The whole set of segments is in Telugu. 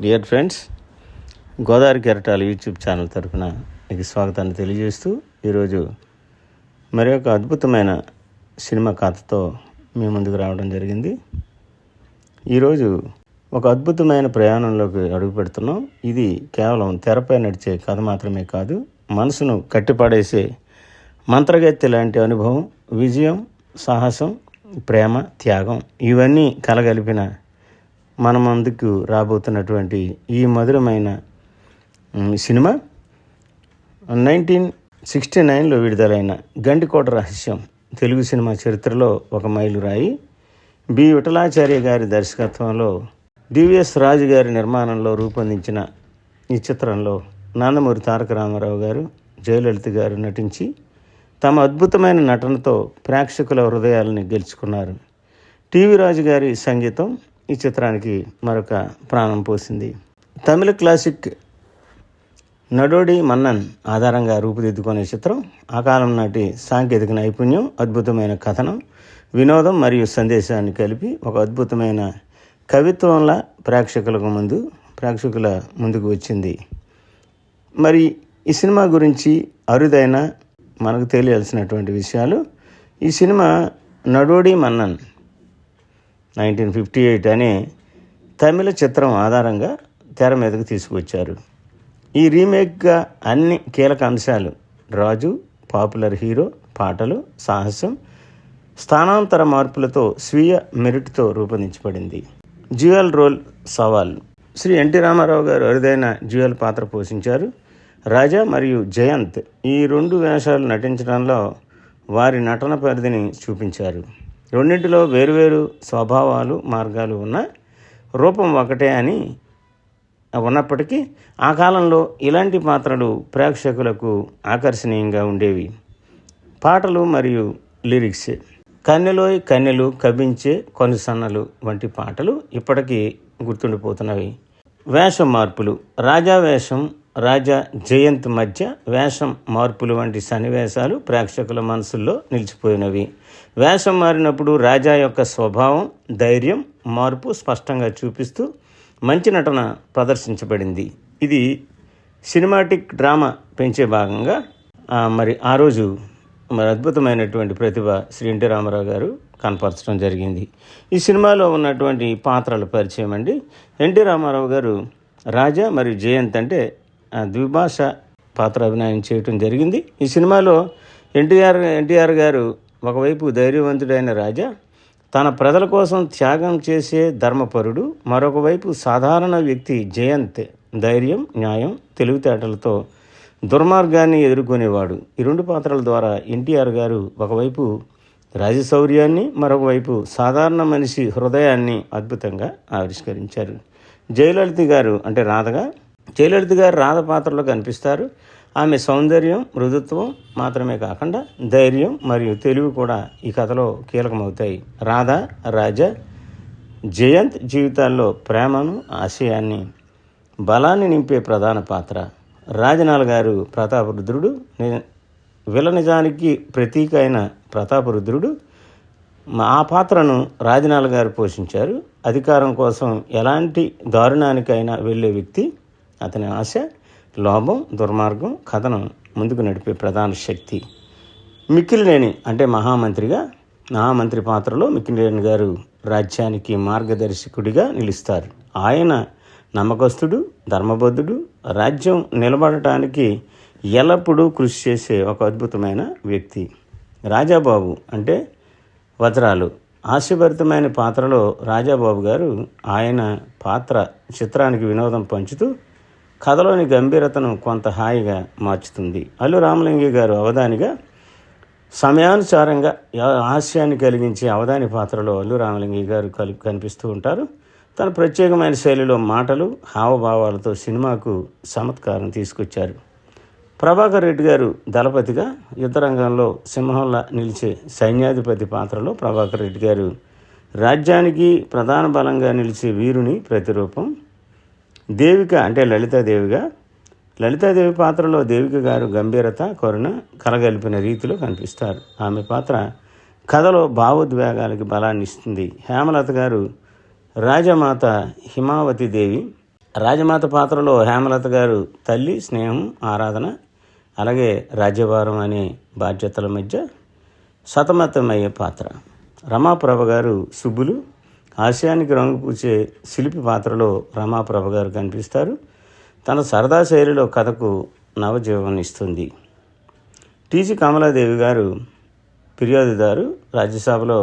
డియర్ ఫ్రెండ్స్ గోదావరి కెరటాల యూట్యూబ్ ఛానల్ తరఫున మీకు స్వాగతాన్ని తెలియజేస్తూ ఈరోజు మరి ఒక అద్భుతమైన సినిమా కథతో మీ ముందుకు రావడం జరిగింది. ఈరోజు ఒక అద్భుతమైన ప్రయాణంలోకి అడుగుపెడుతున్నాం ఇది కేవలం తెరపై నడిచే కథ మాత్రమే కాదు మనసును కట్టిపడేసే మంత్రగత్తె లాంటి అనుభవం విజయం సాహసం ప్రేమ త్యాగం ఇవన్నీ కలగలిపిన మన ముందుకు రాబోతున్నటువంటి ఈ మధురమైన సినిమా నైన్టీన్ సిక్స్టీ నైన్లో విడుదలైన గండికోట రహస్యం తెలుగు సినిమా చరిత్రలో ఒక మైలురాయి. బి. విఠలాచార్య గారి దర్శకత్వంలో డివిఎస్ రాజు గారి నిర్మాణంలో రూపొందించిన ఈ చిత్రంలో నందమూరి తారక రామారావు గారు జయలలిత గారు నటించి తమ అద్భుతమైన నటనతో ప్రేక్షకుల హృదయాలని గెలుచుకున్నారు. టీవీ రాజు గారి సంగీతం ఈ చిత్రానికి మరొక ప్రాణం పోసింది. తమిళ క్లాసిక్ నడోడి మన్నన్ ఆధారంగా రూపుదిద్దుకునే చిత్రం ఆ కాలం నాటి సాంకేతిక నైపుణ్యం అద్భుతమైన కథనం వినోదం మరియు సందేశాన్ని కలిపి ఒక అద్భుతమైన కవిత్వంలా ప్రేక్షకులకు ముందు ప్రేక్షకుల ముందుకు వచ్చింది. మరి ఈ సినిమా గురించి అరుదైన మనకు తెలియాల్సినటువంటి విషయాలు ఈ cinema Nadodi Mannan nineteen fifty eight అనే తమిళ చిత్రం ఆధారంగా తెర మీదకు తీసుకొచ్చారు ఈ రీమేక్గా అన్ని కీలక అంశాలు రాజు పాపులర్ హీరో పాటలు సాహసం స్థానాంతర మార్పులతో స్వీయ మెరిట్తో రూపొందించబడింది. జ్యువెల్ రోల్ సవాల్. శ్రీ ఎన్టీ రామారావు గారు అరుదైన జ్యువెల్ పాత్ర పోషించారు. రాజా మరియు జయంత్ ఈ రెండు వేషాలు నటించడంలో వారి నటన పరిధిని చూపించారు. రెండింటిలో వేరువేరు స్వభావాలు మార్గాలు ఉన్న రూపం ఒకటే అని ఉన్నప్పటికీ ఆ కాలంలో ఇలాంటి పాత్రలు ప్రేక్షకులకు ఆకర్షణీయంగా ఉండేవి. పాటలు మరియు లిరిక్స్ కన్నెలోయ్ కన్నెలు కవ్వించే కొనుసన్నలు వంటి పాటలు ఇప్పటికీ గుర్తుండిపోతున్నవి. వేషం మార్పులు రాజా వేషం రాజా జయంత్ మధ్య వేషం మార్పులు వంటి సన్నివేశాలు ప్రేక్షకుల మనసుల్లో నిలిచిపోయినవి. వేషం మారినప్పుడు రాజా యొక్క స్వభావం ధైర్యం మార్పు స్పష్టంగా చూపిస్తూ మంచి నటన ప్రదర్శించబడింది. ఇది సినిమాటిక్ డ్రామా పెంచే భాగంగా మరి ఆ రోజు మరి అద్భుతమైనటువంటి ప్రతిభ శ్రీ ఎన్టీ రామారావు గారు కనపరచడం జరిగింది. ఈ సినిమాలో ఉన్నటువంటి పాత్రల పరిచయం అండి. ఎన్టీ రామారావు గారు రాజా మరియు జయంత్ అంటే ద్విభాష పాత్ర అభినయం చేయటం జరిగింది. ఈ సినిమాలో ఎన్టీఆర్ ఎన్టీఆర్ గారు ఒకవైపు ధైర్యవంతుడైన రాజా తన ప్రజల కోసం త్యాగం చేసే ధర్మపరుడు మరొకవైపు సాధారణ వ్యక్తి జయంత్ ధైర్యం న్యాయం తెలివితేటలతో దుర్మార్గాన్ని ఎదుర్కొనేవాడు. ఈ రెండు పాత్రల ద్వారా ఎన్టీఆర్ గారు ఒకవైపు రాజశౌర్యాన్ని మరొకవైపు సాధారణ మనిషి హృదయాన్ని అద్భుతంగా ఆవిష్కరించారు. జయలలిత గారు అంటే రాధగా జయలలిత గారు రాధ పాత్రలో కనిపిస్తారు. ఆమె సౌందర్యం మృదుత్వం మాత్రమే కాకుండా ధైర్యం మరియు తెలివి కూడా ఈ కథలో కీలకమవుతాయి. రాధ రాజా జయంత్ జీవితాల్లో ప్రేమను ఆశయాన్ని బలాన్ని నింపే ప్రధాన పాత్ర. రాజనాల్ గారు ప్రతాపరుద్రుడు ని- విల నిజానికి ప్రతీక అయిన ప్రతాపరుద్రుడు మా- ఆ పాత్రను రాజనాల్ గారు పోషించారు. అధికారం కోసం ఎలాంటి దారుణానికైనా వెళ్ళే వ్యక్తి అతని ఆశ లోభం దుర్మార్గం కథను ముందుకు నడిపే ప్రధాన శక్తి. మిక్కిలినేని అంటే మహామంత్రిగా మహామంత్రి పాత్రలో మిక్కిలినేని గారు రాజ్యానికి మార్గదర్శకుడిగా నిలుస్తారు. ఆయన నమ్మకస్తుడు ధర్మబద్ధుడు రాజ్యం నిలబడటానికి ఎల్లప్పుడూ కృషి చేసే ఒక అద్భుతమైన వ్యక్తి. రాజాబాబు అంటే వజ్రాలు. హాస్యభరితమైన పాత్రలో రాజాబాబు గారు ఆయన పాత్ర చిత్రానికి వినోదం పంచుతూ కథలోని గంభీరతను కొంత హాయిగా మార్చుతుంది. అల్లు రామలింగి గారు అవధానిగా సమయానుసారంగా హాస్యాన్ని కలిగించే అవధాని పాత్రలో అల్లు రామలింగి గారు కలి కనిపిస్తూ ఉంటారు. తన ప్రత్యేకమైన శైలిలో మాటలు హావభావాలతో సినిమాకు చమత్కారం తీసుకొచ్చారు. ప్రభాకర్ రెడ్డి గారు దళపతిగా యుద్ధరంగంలో సింహంలా నిలిచే సైన్యాధిపతి పాత్రలో ప్రభాకర్ రెడ్డి గారు రాజ్యానికి ప్రధాన బలంగా నిలిచే వీరుని ప్రతిరూపం దేవిక అంటే లలితాదేవిగా లలితాదేవి పాత్రలో దేవిక గారు గంభీరత కరుణ కలగలిపిన రీతిలో కనిపిస్తారు. ఆమె పాత్ర కథలో భావోద్వేగాలకి బలాన్ని ఇస్తుంది. హేమలత గారు రాజమాత హిమావతి దేవి రాజమాత పాత్రలో హేమలత గారు తల్లి స్నేహం ఆరాధన అలాగే రాజ్యభారం అనే బాధ్యతల మధ్య సతమతమయ్యే పాత్ర. రమాప్రభ గారు సుబ్బులు హాస్యానికి రంగు పూసే శిల్పి పాత్రలో రమాప్రభ గారు కనిపిస్తారు. తన సరదా శైలిలో కథకు నవజీవనిస్తుంది టీజీ కమలాదేవి గారు ఫిర్యాదుదారు రాజ్యసభలో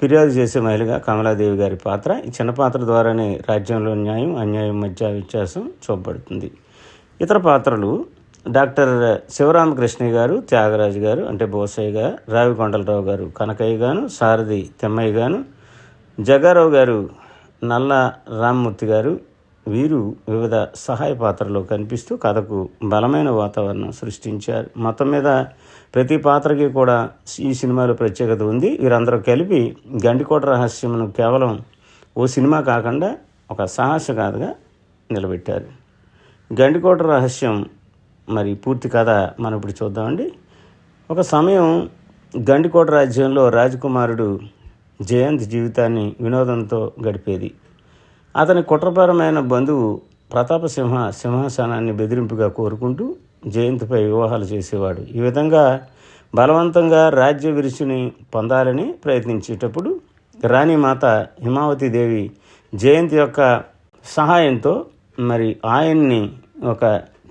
ఫిర్యాదు చేసే మహిళగా కమలాదేవి గారి పాత్ర. ఈ చిన్న పాత్ర ద్వారానే రాజ్యంలో న్యాయం అన్యాయం మధ్య వ్యత్యాసం చూపబడుతుంది. ఇతర పాత్రలు డాక్టర్ శివరామకృష్ణయ్య గారు త్యాగరాజు గారు అంటే బోసయ్య గారు రావి కొండలరావు గారు కనకయ్య గాను సారథి తెమ్మయ్య గాను జగారావు గారు నల్ల రామ్మూర్తి గారు వీరు వివిధ సహాయ పాత్రలో కనిపిస్తూ కథకు బలమైన వాతావరణం సృష్టించారు. మొత్తం మీద ప్రతి పాత్రకి కూడా ఈ సినిమాలో ప్రత్యేకత ఉంది. వీరందరూ కలిపి గండికోట రహస్యమును కేవలం ఓ సినిమా కాకుండా ఒక సాహస కథగా నిలబెట్టారు. గండికోట రహస్యం మరి పూర్తి కథ మనం ఇప్పుడు చూద్దామండి. ఒక సమయం గండికోట రాజ్యంలో రాజకుమారుడు జయంత్ జీవితాన్ని వినోదంతో గడిపేది. అతని కుట్రపరమైన బంధువు ప్రతాపసింహ సింహాసనాన్ని బెదిరింపుగా కోరుకుంటూ జయంత్పై వివాహాలు చేసేవాడు. ఈ విధంగా బలవంతంగా రాజ్య విరుచుని పొందాలని ప్రయత్నించేటప్పుడు రాణిమాత హిమావతి దేవి జయంత్ యొక్క సహాయంతో మరి ఆయన్ని ఒక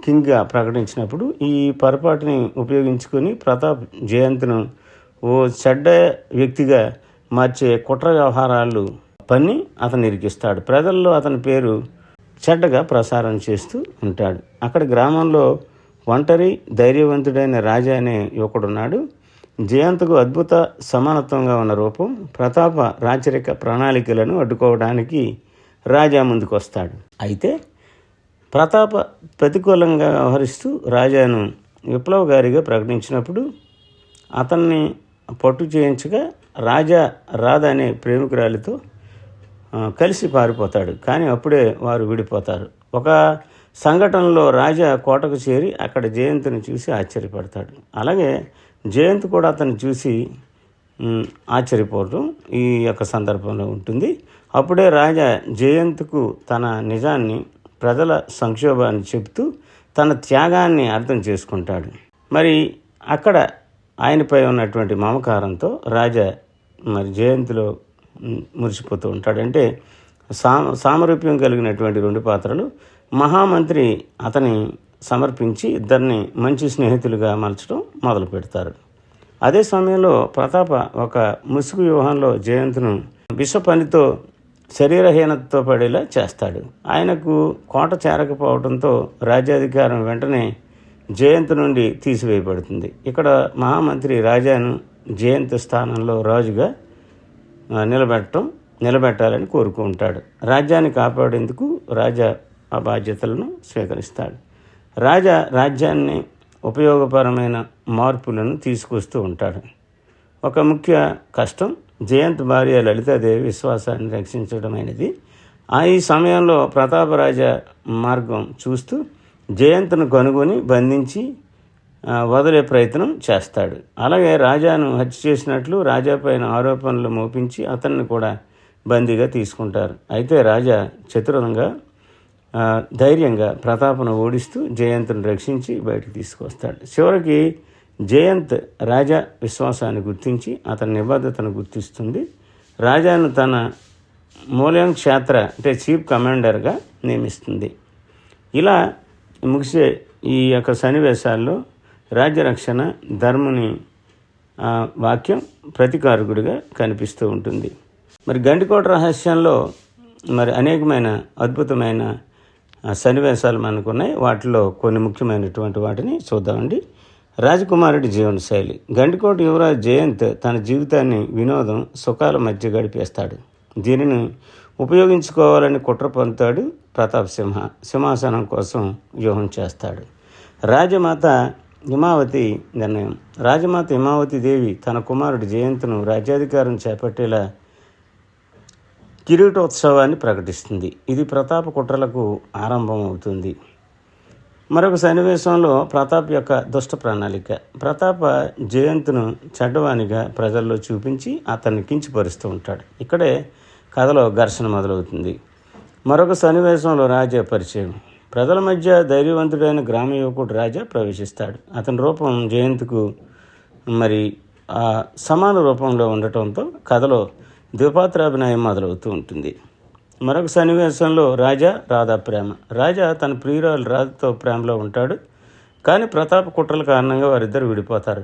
కింగ్గా ప్రకటించినప్పుడు ఈ పొరపాటుని ఉపయోగించుకొని ప్రతాప్ జయంత్ను ఓ చెడ్డ వ్యక్తిగా మార్చే కుట్ర వ్యవహారాలు పన్ని అతను ఇరికిస్తాడు ప్రజల్లో అతని పేరు చెడ్డగా ప్రసారం చేస్తూ ఉంటాడు. అక్కడ గ్రామంలో ఒంటరి ధైర్యవంతుడైన రాజా అనే యువకుడున్నాడు. జయంత్కు అద్భుత సమానత్వంగా ఉన్న రూపం ప్రతాప రాచరిక ప్రణాళికలను అడ్డుకోవడానికి రాజా ముందుకు వస్తాడు అయితే ప్రతాప ప్రతికూలంగా వ్యవహరిస్తూ రాజాను విప్లవగారిగా ప్రకటించినప్పుడు అతన్ని పట్టు చేయించగా రాజా రాధ అనే ప్రేమికురాలితో కలిసి పారిపోతాడు. కానీ అప్పుడే వారు విడిపోతారు. ఒక సంఘటనలో రాజా కోటకు చేరి అక్కడ జయంతిని చూసి ఆశ్చర్యపడతాడు. అలాగే జయంతి కూడా అతను చూసి ఆశ్చర్యపోవడం ఈ యొక్క సందర్భంలో ఉంటుంది. అప్పుడే రాజా జయంత్కు తన నిజాన్ని ప్రజల సంక్షోభాన్ని చెబుతూ తన త్యాగాన్ని అర్థం చేసుకుంటాడు. మరి అక్కడ ఆయనపై ఉన్నటువంటి మమకారంతో రాజా మరి జయంతిలో మురిసిపోతూ ఉంటాడంటే సా సామరూప్యం కలిగినటువంటి రెండు పాత్రలు మహామంత్రి అతని సమర్పించి ఇద్దరిని మంచి స్నేహితులుగా మలచడం మొదలు పెడతారు. అదే సమయంలో ప్రతాప ఒక ముసుగు వ్యూహంలో జయంతును విష పనితో శరీరహీనతతో పడేలా చేస్తాడు. ఆయనకు కోట చేరకపోవడంతో రాజ్యాధికారం వెంటనే జయంత్ నుండి తీసివేయబడుతుంది. ఇక్కడ మహామంత్రి రాజాను జయంతి స్థానంలో రాజుగా నిలబెట్టడం నిలబెట్టాలని కోరుకుంటాడు రాజ్యాన్ని కాపాడేందుకు రాజా ఆ బాధ్యతలను స్వీకరిస్తాడు. రాజా రాజ్యాన్ని ఉపయోగపరమైన మార్పులను తీసుకొస్తూ ఉంటాడు. ఒక ముఖ్య కష్టం జయంత్ భార్య లలితాదేవి విశ్వాసాన్ని రక్షించడమైనది. ఆ ఈ సమయంలో ప్రతాపరాజ మార్గం చూస్తూ జయంత్ను కనుగొని బంధించి వదిలే ప్రయత్నం చేస్తాడు. అలాగే రాజాను హత్య చేసినట్లు రాజా పైన ఆరోపణలు మోపించి అతన్ని కూడా బందీగా తీసుకుంటారు. అయితే రాజా చతురంగా ధైర్యంగా ప్రతాపను ఓడిస్తూ జయంత్ను రక్షించి బయటకు తీసుకొస్తాడు. చివరికి జయంత్ రాజా విశ్వాసాన్ని గుర్తించి అతని నిబద్ధతను గుర్తిస్తుంది. రాజాను తన మూలం క్షేత్ర అంటే చీఫ్ కమాండర్గా నియమిస్తుంది. ఇలా ముగిసే ఈ యొక్క సన్నివేశాల్లో రాజ్యరక్షణ ధర్ముని వాక్యం ప్రతికారకుడిగా కనిపిస్తూ ఉంటుంది. మరి గండికోట రహస్యంలో మరి అనేకమైన అద్భుతమైన సన్నివేశాలు మనకు ఉన్నాయి. వాటిలో కొన్ని ముఖ్యమైనటువంటి వాటిని చూద్దామండి. రాజకుమారుడి జీవనశైలి గండికోట యువరాజ్ జయంత్ తన జీవితాన్ని వినోదం సుఖాల మధ్య గడిపేస్తాడు. దీనిని ఉపయోగించుకోవాలని కుట్ర పొందుతాడు ప్రతాప్ సింహ సింహాసనం కోసం వ్యూహం చేస్తాడు. రాజమాత హిమావతి నిర్ణయం. రాజమాత హిమావతి దేవి తన కుమారుడు జయంతును రాజ్యాధికారం చేపట్టేలా కిరీటోత్సవాన్ని ప్రకటిస్తుంది. ఇది ప్రతాప కుట్రలకు ఆరంభం అవుతుంది మరొక సన్నివేశంలో ప్రతాప్ యొక్క దుష్ట ప్రణాళిక. ప్రతాప జయంతును చెడ్డవానిగా ప్రజల్లో చూపించి అతన్ని కించిపరుస్తూ ఉంటాడు. ఇక్కడే కథలో ఘర్షణ మొదలవుతుంది. మరొక సన్నివేశంలో రాజా పరిచయం. ప్రజల మధ్య ధైర్యవంతుడైన గ్రామ యువకుడు రాజా ప్రవేశిస్తాడు. అతని రూపం జయంత్కు మరి ఆ సమాన రూపంలో ఉండటంతో కథలో ద్విపాత్రాభినయం మొదలవుతూ ఉంటుంది. మరొక సన్నివేశంలో రాజా రాధా ప్రేమ. రాజా తన ప్రియురాలు రాధతో ప్రేమలో ఉంటాడు. కానీ ప్రతాప కుట్రల కారణంగా వారిద్దరు విడిపోతారు.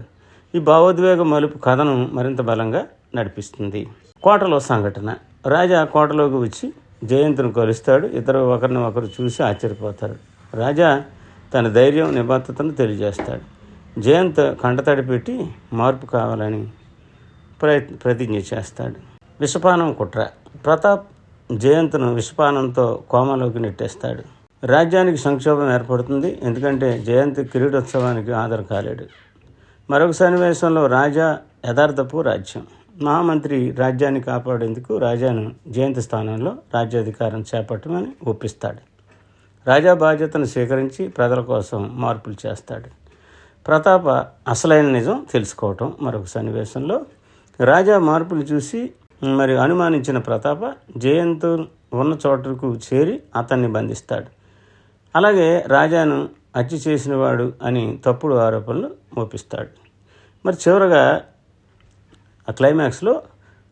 ఈ భావోద్వేగ మలుపు కథను మరింత బలంగా నడిపిస్తుంది. కోటలో సంఘటన. రాజా కోటలోకి వచ్చి జయంతును కలుస్తాడు. ఇతరు ఒకరిని ఒకరు చూసి ఆశ్చర్యపోతారు. రాజా తన ధైర్యం నిబద్ధతను తెలియజేస్తాడు. జయంత్ కంటతడి పెట్టి మార్పు కావాలని ప్రయత్ ప్రతిజ్ఞ చేస్తాడు. విషపానం కుట్ర. ప్రతాప్ జయంత్ను విషపానంతో కోమలోకి నెట్టేస్తాడు. రాజ్యానికి సంక్షోభం ఏర్పడుతుంది. ఎందుకంటే జయంత్ కిరీటోత్సవానికి హాజరు కాలేడు. మరొక సన్నివేశంలో రాజా యథార్థపు రాజ్యం. మహామంత్రి రాజ్యాన్ని కాపాడేందుకు రాజాను జయంతి స్థానంలో రాజ్యాధికారం చేపట్టమని ఒప్పిస్తాడు. రాజా బాధ్యతను స్వీకరించి ప్రజల కోసం మార్పులు చేస్తాడు. ప్రతాప అసలైన నిజం తెలుసుకోవటం మరొక సన్నివేశంలో రాజా మార్పులు చూసి మరి అనుమానించిన ప్రతాప జయంత్ ఉన్న చోటకు చేరి అతన్ని బంధిస్తాడు. అలాగే రాజాను హత్య చేసినవాడు అని తప్పుడు ఆరోపణలు మోపిస్తాడు మరి చివరగా ఆ క్లైమాక్స్లో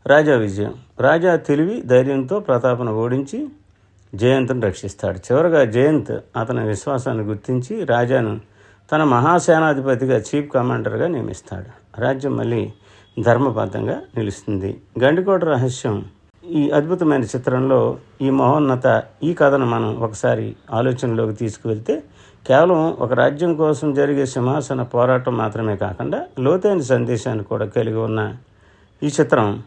రాజా విజయం. రాజా తెలివి ధైర్యంతో ప్రతాపను ఓడించి జయంత్ను రక్షిస్తాడు. చివరగా జయంత్ అతని విశ్వాసాన్ని గుర్తించి రాజాను తన మహాసేనాధిపతిగా చీఫ్ కమాండర్గా నియమిస్తాడు. రాజ్యం మళ్ళీ ధర్మబద్ధంగా నిలుస్తుంది. గండికోట రహస్యం. ఈ అద్భుతమైన చిత్రంలో ఈ మహోన్నత ఈ కథను మనం ఒకసారి ఆలోచనలోకి తీసుకువెళ్తే కేవలం ఒక రాజ్యం కోసం జరిగే సింహాసన పోరాటం మాత్రమే కాకుండా లోతైన సందేశాన్ని కూడా కలిగి ఉన్న ఈ చిత్రం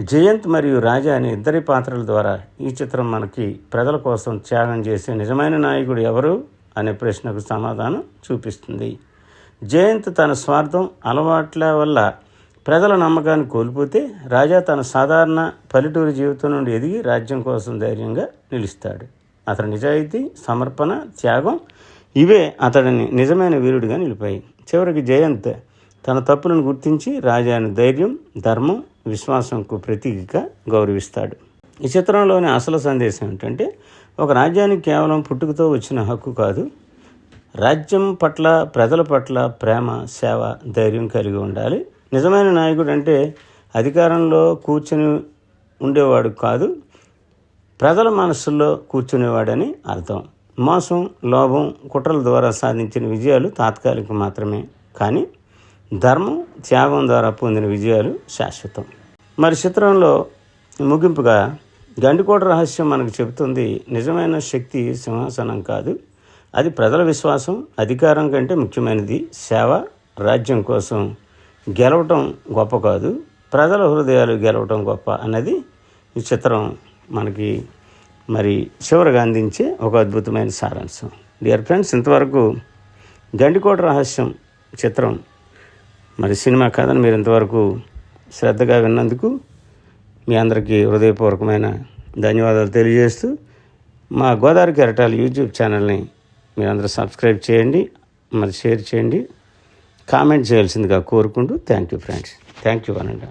జయంత్ మరియు రాజా అనే ఇద్దరి పాత్రల ద్వారా ఈ చిత్రం మనకి ప్రజల కోసం త్యాగం చేసే నిజమైన నాయకుడు ఎవరు అనే ప్రశ్నకు సమాధానం చూపిస్తుంది. జయంత్ తన స్వార్థం అలవాట్ల వల్ల ప్రజల నమ్మకాన్ని కోల్పోతే రాజా తన సాధారణ పల్లెటూరు జీవితం నుండి ఎదిగి రాజ్యం కోసం ధైర్యంగా నిలుస్తాడు. అతని నిజాయితీ సమర్పణ త్యాగం ఇవే అతడిని నిజమైన వీరుడిగా నిలిపాయి. చివరికి జయంత్ తన తప్పులను గుర్తించి రాజాని ధైర్యం ధర్మం విశ్వాసంకు ప్రతీకగా గౌరవిస్తాడు. ఈ చిత్రంలోని అసలు సందేశం ఏంటంటే ఒక రాజ్యానికి కేవలం పుట్టుకతో వచ్చిన హక్కు కాదు రాజ్యం పట్ల ప్రజల పట్ల ప్రేమ సేవ ధైర్యం కలిగి ఉండాలి. నిజమైన నాయకుడు అంటే అధికారంలో కూర్చొని ఉండేవాడు కాదు ప్రజల మనస్సుల్లో కూర్చునేవాడని అర్థం. మోసం లోభం కుట్రల ద్వారా సాధించిన విజయాలు తాత్కాలికం మాత్రమే. కానీ ధర్మం త్యాగం ద్వారా పొందిన విజయాలు శాశ్వతం. మరి చిత్రంలో ముగింపుగా గండికోట రహస్యం మనకు చెబుతుంది నిజమైన శక్తి సింహాసనం కాదు. అది ప్రజల విశ్వాసం అధికారం కంటే ముఖ్యమైనది. సేవ రాజ్యం కోసం గెలవటం గొప్ప కాదు. ప్రజల హృదయాలు గెలవటం గొప్ప అన్నది ఈ చిత్రం మనకి మరి చివరిగా అందించే ఒక అద్భుతమైన సారాంశం. డియర్ ఫ్రెండ్స్ ఇంతవరకు గండికోట రహస్యం చిత్రం మరి సినిమా కథను మీరు ఇంతవరకు శ్రద్ధగా విన్నందుకు మీ అందరికీ హృదయపూర్వకమైన ధన్యవాదాలు తెలియజేస్తూ మా గోదావరి కెరటాలు యూట్యూబ్ ఛానల్ని మీరందరూ సబ్స్క్రైబ్ చేయండి మరి షేర్ చేయండి కామెంట్ చేయాల్సిందిగా కోరుకుంటూ thank you friends. Thank you అనండి